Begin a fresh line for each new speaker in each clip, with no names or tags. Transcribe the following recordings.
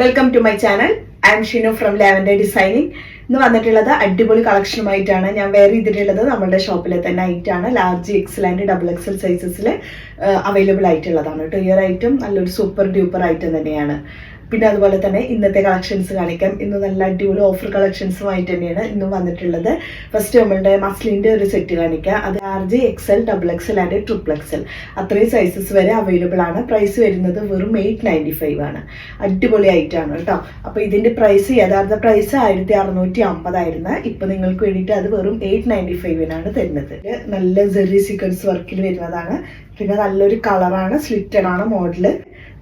Welcome to my channel I am Shinu from lavender designing ഇന്ന് വന്നിട്ടുള്ളത് അടിപൊളി കളക്ഷനുമായിട്ടാണ്. ഞാൻ വെയർ ചെയ്തിട്ടുള്ളത് നമ്മുടെ ഷോപ്പിലെ തന്നെ ഐറ്റാണ് large XL and double XL സൈസസിൽ available ആയിട്ടുള്ളതാണ് കേട്ടോ. ഇയർ ഐറ്റം നല്ലൊരു സൂപ്പർ ഡ്യൂപ്പർ ഐറ്റം തന്നെയാണ്. പിന്നെ അതുപോലെ തന്നെ ഇന്നത്തെ കളക്ഷൻസ് കാണിക്കാം. ഇന്ന് നല്ല അടിപൊളി ഓഫർ കളക്ഷൻസുമായിട്ട് തന്നെയാണ് ഇന്ന് വന്നിട്ടുള്ളത്. ഫസ്റ്റ് നമ്മളുടെ മസ്ലിന്റെ ഒരു സെറ്റ് കാണിക്കാം. അത് R G XL double XL and triple XL അത്രയും സൈസസ് വരെ അവൈലബിൾ ആണ്. പ്രൈസ് വരുന്നത് വെറും എയ്റ്റ് നയന്റി ഫൈവ് ആണ്. അടിപൊളി ആയിട്ടാണ് കേട്ടോ. അപ്പോൾ ഇതിന്റെ പ്രൈസ് യഥാർത്ഥ പ്രൈസ് ആയിരത്തി അറുന്നൂറ്റി അമ്പതായിരുന്നു ഇപ്പം നിങ്ങൾക്ക് വേണ്ടിയിട്ട് അത് വെറും എയ്റ്റ് നയന്റി ഫൈവിനാണ് തരുന്നത്. നല്ല ജെറി സീക്വൻസ് വർക്കിൽ വരുന്നതാണ്. പിന്നെ നല്ലൊരു കളറാണ് സ്ലിറ്റഡ് ആണ് മോഡൽ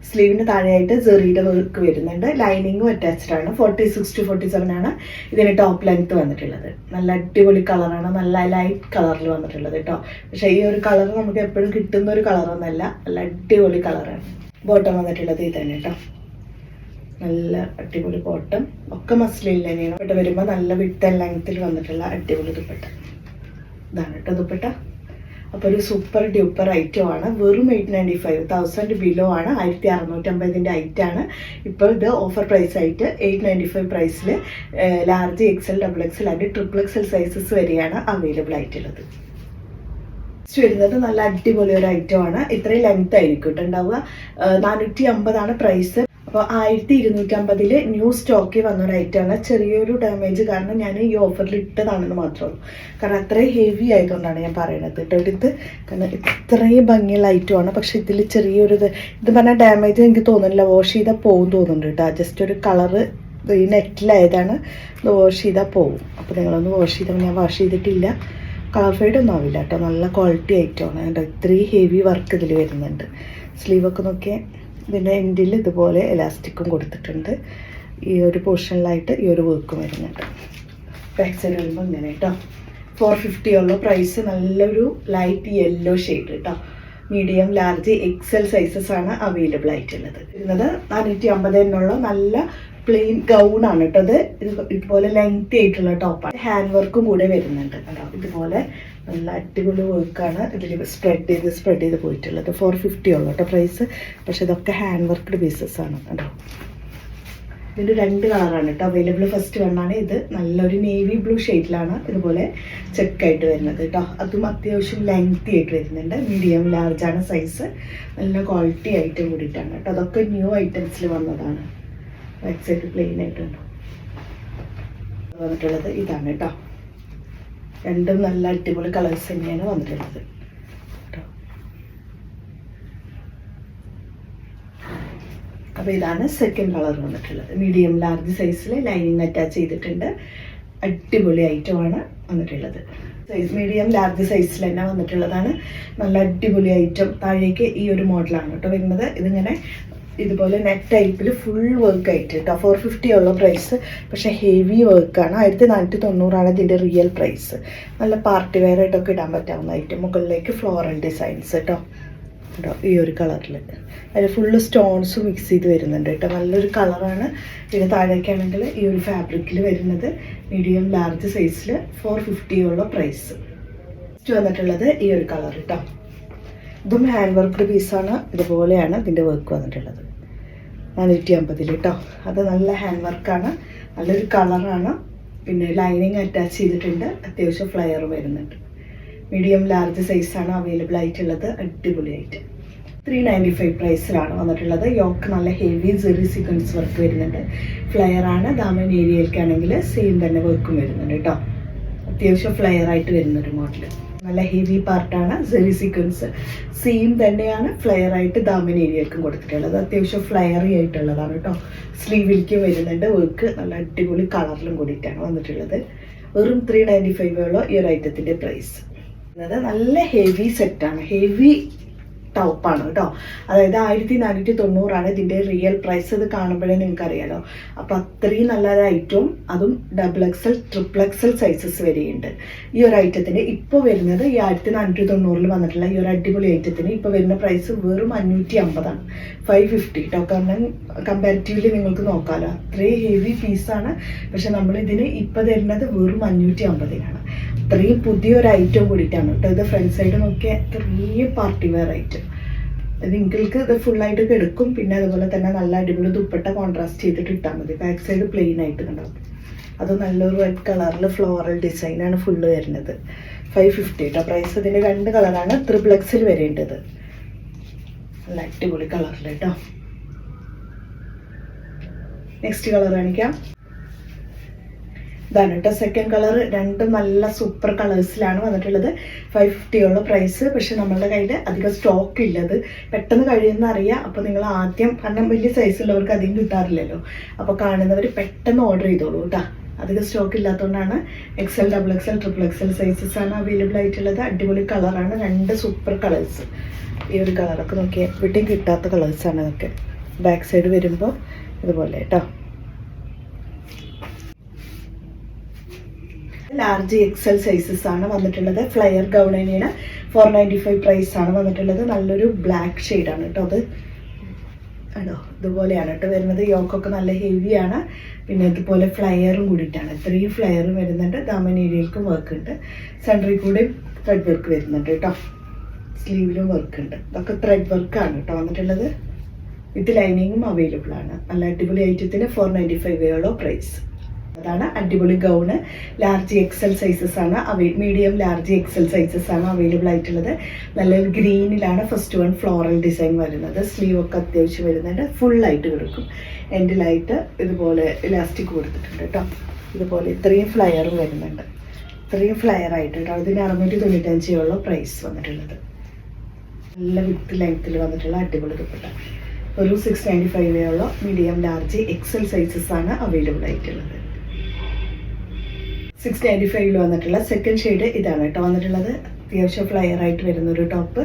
സ്ലീവിന് താഴെയായിട്ട് ജെറിയുടെ വർക്ക് വരുന്നുണ്ട്. ലൈനിങ്ങും അറ്റാച്ച്ഡ് ആണ്. Forty six to forty seven ആണ് ഇതിന് ടോപ്പ് ലെങ്ത് വന്നിട്ടുള്ളത്. നല്ല അടിപൊളി കളറാണ് നല്ല ലൈറ്റ് കളറിൽ വന്നിട്ടുള്ളത് കേട്ടോ പക്ഷേ ഈ ഒരു കളർ നമുക്ക് എപ്പോഴും കിട്ടുന്ന ഒരു കളറൊന്നല്ല നല്ല അടിപൊളി കളറാണ് ബോട്ടം വന്നിട്ടുള്ളത് ഇത് തന്നെ കേട്ടോ നല്ല അടിപൊളി ബോട്ടം ഒക്കെ മസ്ലിൽ തന്നെയാണ്. ഇവിടെ വരുമ്പോൾ നല്ല വിട്ടൻ ലെങ്ത്തിൽ വന്നിട്ടുള്ള അടിപൊളി ദുപ്പട്ട. ഇതാണ് കേട്ടോ ദുപ്പട്ട. അപ്പോൾ ഒരു സൂപ്പർ ഡ്യൂപ്പർ ഐറ്റം ആണ്. വെറും eight ninety five thousand below ആണ്. ആയിരത്തി അറുന്നൂറ്റമ്പതിന്റെ ഐറ്റാണ് ഇപ്പോൾ ഇത് ഓഫർ പ്രൈസ് ആയിട്ട് എയ്റ്റ് നയന്റി ഫൈവ് പ്രൈസിൽ large XL double XL and triple XL sizes വരെയാണ് അവൈലബിൾ ആയിട്ടുള്ളത്. വരുന്നത് നല്ല അടിപൊളി ഒരു ഐറ്റം ആണ്. ഇത്രയും ലെങ്ത് ആയിരിക്കും ഉണ്ടാവുക. നാനൂറ്റി അമ്പതാണ് പ്രൈസ് അപ്പോൾ ആയിരത്തി ഇരുന്നൂറ്റമ്പതിൽ ന്യൂ സ്റ്റോക്കിൽ വന്ന ഒരു ഐറ്റമാണ് ചെറിയൊരു ഡാമേജ് കാരണം ഞാൻ ഈ ഓഫറിൽ ഇട്ടതാണെന്ന് മാത്രമേ ഉള്ളൂ. കാരണം അത്രയും ഹെവി ആയതുകൊണ്ടാണ് ഞാൻ പറയുന്നത് കേട്ടോ. എടുത്ത് കാരണം ഇത്രയും ഭംഗിയുള്ള ഐറ്റമാണ് പക്ഷെ ഇതിൽ ചെറിയൊരു ഇത് ഇത് പറഞ്ഞാൽ ഡാമേജ് എനിക്ക് തോന്നുന്നില്ല. വാഷ് ചെയ്താൽ പോകും തോന്നുന്നുണ്ട് കേട്ടോ. ജസ്റ്റ് ഒരു കളറ് ഈ നെറ്റിലായതാണ് ഇത് വാഷ് ചെയ്താൽ പോകും അപ്പോൾ നിങ്ങളൊന്ന് വാഷ് ചെയ്താൽ ഞാൻ വാഷ് ചെയ്തിട്ടില്ല. കളർ ഫൈഡ് ഒന്നും ആവില്ല കേട്ടോ. നല്ല ക്വാളിറ്റി ഐറ്റമാണ് കേട്ടോ ഇത്രയും ഹെവി വർക്ക് ഇതിൽ വരുന്നുണ്ട്. സ്ലീവൊക്കെ നോക്കിയാൽ ഇതിന്റെ എൻഡിൽ ഇതുപോലെ എലാസ്റ്റിക്കും കൊടുത്തിട്ടുണ്ട്. ഈ ഒരു പോർഷനിലായിട്ട് ഈ ഒരു വർക്കും വരുന്നുണ്ട്. ബാക്ക് സൈഡ് വരുമ്പോൾ ഇങ്ങനെ കേട്ടോ ഫോർ ഫിഫ്റ്റി ഉള്ള പ്രൈസ് നല്ലൊരു ലൈറ്റ് യെല്ലോ ഷെയ്ഡ് കേട്ടോ മീഡിയം ലാർജ് എക്സൽ സൈസസ് ആണ് അവൈലബിൾ ആയിട്ടുള്ളത്. വരുന്നത് നാനൂറ്റി അമ്പത് എന്നുള്ള നല്ല പ്ലെയിൻ ഗൗൺ ആണ് കേട്ടോ ഇത്. ഇതുപോലെ ലെങ്തി ആയിട്ടുള്ള ടോപ്പാണ് ഹാൻഡ് വർക്കും കൂടെ വരുന്നുണ്ട്. കേട്ടോ ഇതുപോലെ നല്ല അടിപൊളി വർക്കാണ് ഇതിൽ സ്പ്രെഡ് ചെയ്ത് സ്പ്രെഡ് ചെയ്ത് പോയിട്ടുള്ളത്. ഫോർ ഫിഫ്റ്റി ഉള്ളൂ കേട്ടോ പ്രൈസ് പക്ഷെ ഇതൊക്കെ ഹാൻഡ് വർക്ക്ഡ് പീസസ് ആണ് കേട്ടോ ഇതിന്റെ രണ്ട് കളറാണ് കേട്ടോ അവൈലബിൾ ഫസ്റ്റ് വണ്ണാണ് ഇത്. നല്ലൊരു നേവി ബ്ലൂ ഷെയ്ഡിലാണ് ഇതുപോലെ ചെക്കായിട്ട് വരുന്നത് കേട്ടോ അതും അത്യാവശ്യം ലെങ്തി ആയിട്ട് വരുന്നുണ്ട്. മീഡിയം ലാർജ് ആണ് സൈസ് നല്ല ക്വാളിറ്റി ആയിട്ട് കൂടിയിട്ടാണ് കേട്ടോ അതൊക്കെ ന്യൂ ഐറ്റംസിൽ വന്നതാണ്. ബാക്ക് സൈഡ് പ്ലെയിൻ ആയിട്ടുണ്ട്. വന്നിട്ടുള്ളത് ഇതാണ് കേട്ടോ രണ്ടും നല്ല അടിപൊളി കളേഴ്സ് തന്നെയാണ് വന്നിട്ടുള്ളത്. കേട്ടോ. അപ്പോൾ ഇതാണ് സെക്കൻഡ് കളർ വന്നിട്ടുള്ളത്. മീഡിയം ലാർജ് സൈസിൽ ലൈനിങ് അറ്റാച്ച് ചെയ്തിട്ടുണ്ട്. അടിപൊളി ഐറ്റമാണ് വന്നിട്ടുള്ളത്. സൈസ് മീഡിയം ലാർജ് സൈസിൽ തന്നെ വന്നിട്ടുള്ളതാണ്. നല്ല അടിപൊളി ഐറ്റം താഴേക്ക് ഈ ഒരു മോഡലാണ് കേട്ടോ വരുന്നത്. ഇതിങ്ങനെ ഇതുപോലെ നെക്ക് ടൈപ്പിൽ ഫുൾ വർക്ക് ആയിട്ട് കേട്ടോ ഫോർ ഫിഫ്റ്റി ഉള്ള പ്രൈസ് പക്ഷേ ഹെവി വർക്കാണ് ആയിരത്തി നാനൂറ്റി തൊണ്ണൂറാണ് ഇതിന്റെ റിയൽ പ്രൈസ് നല്ല പാർട്ടി വെയർ ആയിട്ടൊക്കെ ഇടാൻ പറ്റാവുന്ന ഐറ്റം മുകളിലേക്ക് ഫ്ലോറൽ ഡിസൈൻസ് കേട്ടോ കേട്ടോ ഈ ഒരു കളറിൽ അതിൽ ഫുള്ള് സ്റ്റോൺസ് മിക്സ് ചെയ്ത് വരുന്നുണ്ട് കേട്ടോ നല്ലൊരു കളറാണ് ഇതിന് താഴേക്കാണെങ്കിൽ ഈ ഒരു ഫാബ്രിക്കിൽ വരുന്നത് മീഡിയം ലാർജ് സൈസിൽ ഫോർ ഫിഫ്റ്റി ഉള്ള പ്രൈസ് വന്നിട്ടുള്ളത് ഈ ഒരു കളർ കേട്ടോ ഇതും ഹാൻഡ് വർക്ക്ഡ് പീസാണ് ഇതുപോലെയാണ് ഇതിന്റെ വർക്ക് വന്നിട്ടുള്ളത്. നാനൂറ്റി അമ്പതിൽ കേട്ടോ അത് നല്ല ഹാൻഡ് വർക്കാണ് നല്ലൊരു കളറാണ് പിന്നെ ലൈനിങ് അറ്റാച്ച് ചെയ്തിട്ടുണ്ട്. അത്യാവശ്യം ഫ്ലയർ വരുന്നുണ്ട്. മീഡിയം ലാർജ് സൈസാണ് അവൈലബിൾ ആയിട്ടുള്ളത്. അടിപൊളിയായിട്ട്. ത്രീ നയന്റി ഫൈവ് പ്രൈസിലാണ് വന്നിട്ടുള്ളത്. യോക്ക് നല്ല ഹെവി ജെറി സീക്വൻസ് വർക്ക് വരുന്നുണ്ട്. ഫ്ലയർ ആണ്. ദാമൻ ഏരിയയിലേക്കാണെങ്കിൽ സെയിം തന്നെ വർക്കും വരുന്നുണ്ട് കേട്ടോ അത്യാവശ്യം ഫ്ലയർ ആയിട്ട് വരുന്നൊരു മോഡൽ നല്ല ഹെവി പാർട്ടാണ് സെവി സീക്വൻസ് സെയിം തന്നെയാണ് ഫ്ലെയർ ആയിട്ട് ദാമൻ ഏരിയക്കും കൊടുത്തിട്ടുള്ളത്. അത്യാവശ്യം ഫ്ലെയറി ആയിട്ടുള്ളതാണ് കേട്ടോ. സ്ലീവിലേക്കും വരുന്നുണ്ട്. വർക്ക് നല്ല അടിപൊളി കളറിലും കൂടിയിട്ടാണ് വന്നിട്ടുള്ളത്. വെറും ത്രീ നയന്റി ഫൈവ് ഉള്ള ഈ ഒരു ഐറ്റത്തിന്റെ പ്രൈസ് നല്ല ഹെവി സെറ്റാണ് ഹെവി ടോപ്പാണ് കേട്ടോ. അതായത് ആയിരത്തി നാനൂറ്റി തൊണ്ണൂറാണ് ഇതിന്റെ റിയൽ പ്രൈസ് ഇത് കാണുമ്പോഴേ നിങ്ങൾക്ക് അറിയാലോ അപ്പോൾ അത്രയും നല്ലൊരു ഐറ്റവും അതും double XL triple XL sizes വരെയുണ്ട്. ഈ ഒരു ഐറ്റത്തിന് ഇപ്പോൾ വരുന്നത് ഈ ആയിരത്തി നാനൂറ്റി തൊണ്ണൂറിൽ വന്നിട്ടുള്ള ഈ ഒരു അടിപൊളി ഐറ്റത്തിന് ഇപ്പോൾ വരുന്ന പ്രൈസ് വെറും അഞ്ഞൂറ്റി അമ്പതാണ് ഫൈവ് ഫിഫ്റ്റി കേട്ടോ കാരണം കമ്പാരിറ്റീവ്ലി നിങ്ങൾക്ക് നോക്കാമല്ലോ അത്രയും ഹെവി പീസാണ് പക്ഷെ നമ്മൾ ഇതിന് ഇപ്പോൾ തരുന്നത് വെറും അഞ്ഞൂറ്റി അമ്പതിനാണ് അത്രയും പുതിയൊരു ഐറ്റം കൂടിയിട്ടാണ് കേട്ടോ. ഇത് ഫ്രണ്ട് സൈഡ് നോക്കിയാൽ അത്രയും പാർട്ടി വെയർ ഐറ്റം നിങ്ങൾക്ക് ഇത് ഫുള്ളായിട്ട് എടുക്കും പിന്നെ അതുപോലെ തന്നെ നല്ല അടിപൊളി ദുപ്പട്ട കോൺട്രാസ്റ്റ് ചെയ്തിട്ട് ഇട്ടാൽ മതി. ബാക്ക് സൈഡ് പ്ലെയിൻ ആയിട്ട് കണ്ടാവും അത് നല്ലൊരു റെഡ് കളറിൽ ഫ്ലോറൽ ഡിസൈനാണ് ഫുള്ള് വരുന്നത്. ഫൈവ് ഫിഫ്റ്റി കേട്ടോ പ്രൈസ് ഇതിന്റെ രണ്ട് കളറാണ് ത്രിബിൾ എക്സിൽ വരേണ്ടത്. നല്ല അടിപൊളി കളറിൽ കേട്ടോ നെക്സ്റ്റ് കളർ കാണിക്കാം. ഇതാണ് കേട്ടോ. സെക്കൻഡ് കളർ രണ്ടും നല്ല സൂപ്പർ കളേഴ്സിലാണ് വന്നിട്ടുള്ളത്. ഫൈവ് ഫിഫ്റ്റിയുള്ള പ്രൈസ് പക്ഷെ നമ്മളുടെ കയ്യിൽ അധികം സ്റ്റോക്ക് ഇല്ലത് പെട്ടെന്ന് കഴിയുന്ന അറിയാം. അപ്പോൾ നിങ്ങൾ ആദ്യം കാരണം വലിയ സൈസുള്ളവർക്ക് അധികം കിട്ടാറില്ലല്ലോ. അപ്പോൾ കാണുന്നവർ പെട്ടെന്ന് ഓർഡർ ചെയ്തോളൂ കേട്ടോ. അധികം സ്റ്റോക്ക് ഇല്ലാത്തതുകൊണ്ടാണ് XL double XL triple XL sizes ആണ് അവൈലബിൾ ആയിട്ടുള്ളത്. അടിപൊളി കളറാണ് രണ്ട് സൂപ്പർ കളേഴ്സ് ഈ ഒരു കളറൊക്കെ നോക്കിയാൽ എവിടെയും കിട്ടാത്ത കളേഴ്സാണ് ഇതൊക്കെ ബാക്ക് സൈഡ് വരുമ്പോൾ ഇതുപോലെ കേട്ടോ. ലാർജ് എക്സൽ സൈസസ് ആണ് വന്നിട്ടുള്ളത്. Flare gown four ninety five price ആണ് വന്നിട്ടുള്ളത്. നല്ലൊരു ബ്ലാക്ക് ഷെയ്ഡാണ് കേട്ടോ അത്. ആണോ? ഇതുപോലെയാണ് കേട്ടോ വരുന്നത്. യോക്കൊക്കെ നല്ല ഹെവിയാണ് പിന്നെ ഇതുപോലെ ഫ്ലയറും കൂടിയിട്ടാണ്. ഇത്രയും ഫ്ലയറും വരുന്നുണ്ട്. ദാമൻ ഏരിയയിലേക്കും വർക്ക് ഉണ്ട്. സെൻട്രിൽ കൂടി ത്രെഡ് വർക്ക് വരുന്നുണ്ട് കേട്ടോ. സ്ലീവിലും വർക്ക് ഉണ്ട്. ഇതൊക്കെ ത്രെഡ് വർക്കാണ് കേട്ടോ വന്നിട്ടുള്ളത്. വിത്ത് ലൈനിങ്ങും അവൈലബിൾ ആണ്. നല്ല അടിപൊളി ഐറ്റത്തിന് ഫോർ നയന്റി ഫൈവ് പ്രൈസ് അതാണ് അടിപൊളി ഗൗണ് ലാർജ് എക്സൽ സൈസസ് ആണ് അവൈ മീഡിയം ലാർജ് എക്സൽ സൈസസ് ആണ് അവൈലബിൾ ആയിട്ടുള്ളത്. നല്ല ഗ്രീനിലാണ് ഫസ്റ്റ് വൺ ഫ്ലോറൽ ഡിസൈൻ വരുന്നത്. സ്ലീവ് ഒക്കെ അത്യാവശ്യം വരുന്നുണ്ട്. ഫുള്ളായിട്ട് കിടക്കും. എൻഡിലായിട്ട് ഇതുപോലെ ഇലാസ്റ്റിക് കൊടുത്തിട്ടുണ്ട് കേട്ടോ ഇതുപോലെ ഇത്രയും ഫ്ലയറും വരുന്നുണ്ട്. ഇത്രയും ഫ്ലയർ ആയിട്ട് കേട്ടോ അതിന് അറുന്നൂറ്റി തൊണ്ണൂറ്റഞ്ചേ ഉള്ളൂ പ്രൈസ് വന്നിട്ടുള്ളത്. നല്ല വിത്ത് ലെങ്ത്തിൽ വന്നിട്ടുള്ള അടിപൊളി ദുപ്പട്ട. ഒരു സിക്സ് നയന്റി ഫൈവ് ഉള്ള മീഡിയം ലാർജ് എക്സൽ സൈസസ് ആണ് അവൈലബിൾ ആയിട്ടുള്ളത്. സിക്സ് നയന്റി ഫൈവിൽ വന്നിട്ടുള്ള സെക്കൻഡ് ഷെയ്ഡ് ഇതാണ് കേട്ടോ. വന്നിട്ടുള്ളത് അത്യാവശ്യം ഫ്ലയർ ആയിട്ട് വരുന്ന ഒരു ടോപ്പ്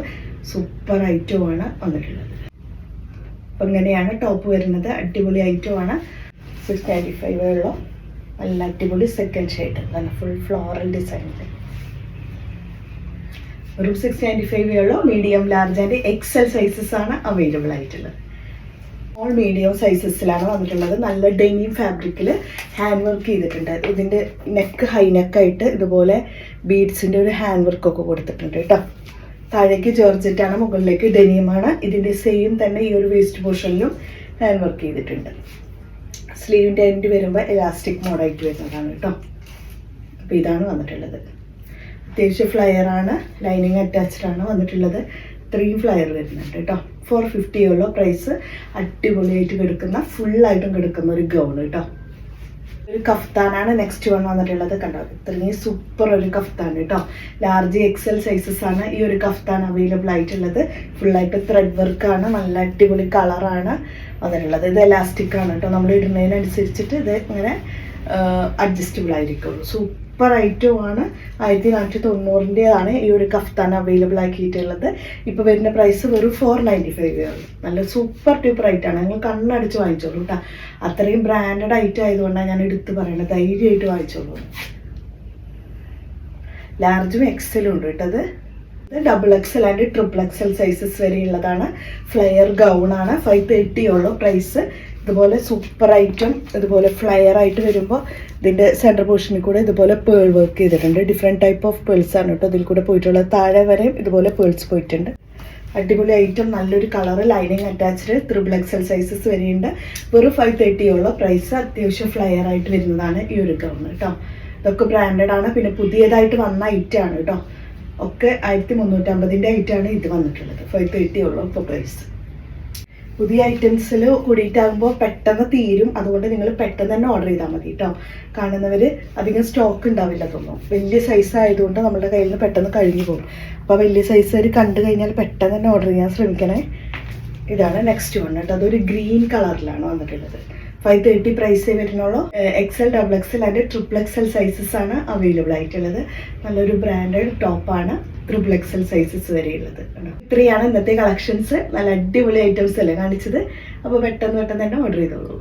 സൂപ്പർ ഐറ്റമാണ് വന്നിട്ടുള്ളത്. അപ്പം ഇങ്ങനെയാണ് ടോപ്പ് വരുന്നത്. അടിപൊളി ഐറ്റമാണ് സിക്സ് നയന്റി ഫൈവ് ഉള്ള. നല്ല അടിപൊളി സെക്കൻഡ് ഷെയ്ഡ് നല്ല ഫുൾ ഫ്ലോറൽ ഡിസൈനിൽ ഒരു സിക്സ് നയന്റി ഫൈവ് ഉള്ളൂ medium large and XL sizes ആണ് അവൈലബിൾ ആയിട്ടുള്ളത്. ഓൾ മീഡിയം സൈസസിലാണ് വന്നിട്ടുള്ളത്. നല്ല ഡെനിം ഫാബ്രിക്കിൽ ഹാൻഡ് വർക്ക് ചെയ്തിട്ടുണ്ട്. ഇതിന്റെ നെക്ക് ഹൈ നെക്കായിട്ട് ഇതുപോലെ ബീഡ്സിന്റെ ഒരു ഹാൻഡ് വർക്കൊക്കെ കൊടുത്തിട്ടുണ്ട് കേട്ടോ. താഴേക്ക് ജോർജറ്റാണ് മുകളിലേക്ക് ഡെനിയമാണ് ഇതിന്റെ സെയിം തന്നെ ഈ ഒരു വേസ്റ്റ് പോർഷനിലും ഹാൻഡ് വർക്ക് ചെയ്തിട്ടുണ്ട്. സ്ലീവിന്റെ എൻഡ് വരുമ്പോൾ എലാസ്റ്റിക് മോഡായിട്ട് വരുന്നതാണ് കേട്ടോ. അപ്പോൾ ഇതാണ് വന്നിട്ടുള്ളത്. അത്യാവശ്യം ഫ്ലയറാണ് ലൈനിങ് അറ്റാച്ച്ഡ് ആണ് വന്നിട്ടുള്ളത്. ത്രീ ഫ്ലയർ വരുന്നുണ്ട് കേട്ടോ. ഫോർ ഫിഫ്റ്റി ഉള്ള പ്രൈസ് അടിപൊളിയായിട്ട് കിടക്കുന്ന ഫുള്ളായിട്ടും കിടക്കുന്ന ഒരു ഗൗൺ കേട്ടോ ഒരു കഫ്താനാണ് നെക്സ്റ്റ് വൺ വന്നിട്ടുള്ളത്. കണ്ടോ? ഇത്രയും സൂപ്പർ ഒരു കഫ്താൻ കേട്ടോ ലാർജ് എക്സൽ സൈസസ് ആണ് ഈ ഒരു കഫ്താൻ അവൈലബിൾ ആയിട്ടുള്ളത്. ഫുള്ളായിട്ട് ത്രെഡ് വർക്കാണ് നല്ല അടിപൊളി കളറാണ് വന്നിട്ടുള്ളത്. ഇത് എലാസ്റ്റിക് ആണ് കേട്ടോ നമ്മൾ ഇടുന്നതിനനുസരിച്ചിട്ട് ഇത് ഇങ്ങനെ അഡ്ജസ്റ്റബിൾ ആയിരിക്കുള്ളൂ. സൂപ്പർ ഐറ്റമാണ് ആയിരത്തി നാനൂറ്റി തൊണ്ണൂറിന്റെതാണ് ഈ ഒരു കഫ്താൻ അവൈലബിൾ ആക്കിയിട്ടുള്ളത്. ഇപ്പോൾ വരുന്ന പ്രൈസ് വെറും ഫോർ നയന്റി ഫൈവ് ആണ്. നല്ല സൂപ്പർ ട്യൂപ്പർ ഐറ്റാണ് ഞങ്ങൾ കണ്ണടിച്ച് വാങ്ങിച്ചോളൂ കേട്ടോ അത്രയും ബ്രാൻഡഡ് ഐറ്റം ആയതുകൊണ്ടാണ് ഞാൻ എടുത്ത് പറയുന്നത് ധൈര്യമായിട്ട് വാങ്ങിച്ചോളൂ. ലാർജും എക്സലും ഉണ്ട് കേട്ടത് double XL and triple XL sizes വരെയുള്ളതാണ്. Flare gown ആണ്. ഫൈവ് തേർട്ടി ഉള്ളൂ പ്രൈസ് ഇതുപോലെ സൂപ്പർ ഐറ്റം ഇതുപോലെ ഫ്ലയർ ആയിട്ട് വരുമ്പോൾ ഇതിന്റെ സെന്റർ പോർഷനിൽ കൂടെ ഇതുപോലെ പേൾ വർക്ക് ചെയ്തിട്ടുണ്ട്. ഡിഫറെന്റ് ടൈപ്പ് ഓഫ് പേൾസ് ആണ് കേട്ടോ ഇതിൽ കൂടെ പോയിട്ടുള്ളത്. താഴെ വരെയും ഇതുപോലെ പേൾസ് പോയിട്ടുണ്ട്. അടിപൊളി ഐറ്റം നല്ലൊരു colour lining attached triple XL sizes വരെയുണ്ട്. വെറും ഫൈവ് ഉള്ള പ്രൈസ് അത്യാവശ്യം ഫ്ലയർ ആയിട്ട് വരുന്നതാണ് ഈ ഒരു ഗൗൺ കേട്ടോ. ഇതൊക്കെ ബ്രാൻഡഡ് ആണ്. പിന്നെ പുതിയതായിട്ട് വന്ന ഐറ്റം ആണ് കേട്ടോ. ഒക്കെ ആയിരത്തി മുന്നൂറ്റമ്പതിന്റെ ഐറ്റമാണ് ഇത് വന്നിട്ടുള്ളത്. ഫൈവ് ഉള്ളൂ ഇപ്പോൾ പ്രൈസ് പുതിയ ഐറ്റംസിൽ കൂടിയിട്ടാകുമ്പോൾ പെട്ടെന്ന് തീരും. അതുകൊണ്ട് നിങ്ങൾ പെട്ടെന്ന് തന്നെ ഓർഡർ ചെയ്താൽ മതി കേട്ടോ കാണുന്നവർ അധികം സ്റ്റോക്ക് ഉണ്ടാവില്ല തോന്നും വലിയ സൈസ് ആയതുകൊണ്ട് നമ്മുടെ കയ്യിൽ നിന്ന് പെട്ടെന്ന് കഴിഞ്ഞു പോകും. അപ്പോൾ വലിയ സൈസ് അവർ കണ്ടു കഴിഞ്ഞാൽ പെട്ടെന്ന് തന്നെ ഓർഡർ ചെയ്യാൻ ശ്രമിക്കണേ. ഇതാണ് നെക്സ്റ്റ് വൺ കേട്ടോ അതൊരു ഗ്രീൻ കളറിലാണ് വന്നിട്ടുള്ളത്. ഫൈവ് തേർട്ടി പ്രൈസേ വരുന്നുള്ളൂ. XL double XL and triple XL sizes ആണ് അവൈലബിൾ ആയിട്ടുള്ളത്. നല്ലൊരു ബ്രാൻഡഡ് ടോപ്പാണ് ട്രിപ്പിൾ എക്സൽ സൈസസ് വരെയുള്ളത് ഇത്രയാണ് ഇന്നത്തെ കളക്ഷൻസ് നല്ല അടിപൊളി ഐറ്റംസ് അല്ലേ കാണിച്ചത്. അപ്പോൾ പെട്ടെന്ന് പെട്ടെന്ന് തന്നെ ഓർഡർ ചെയ്തോളൂ.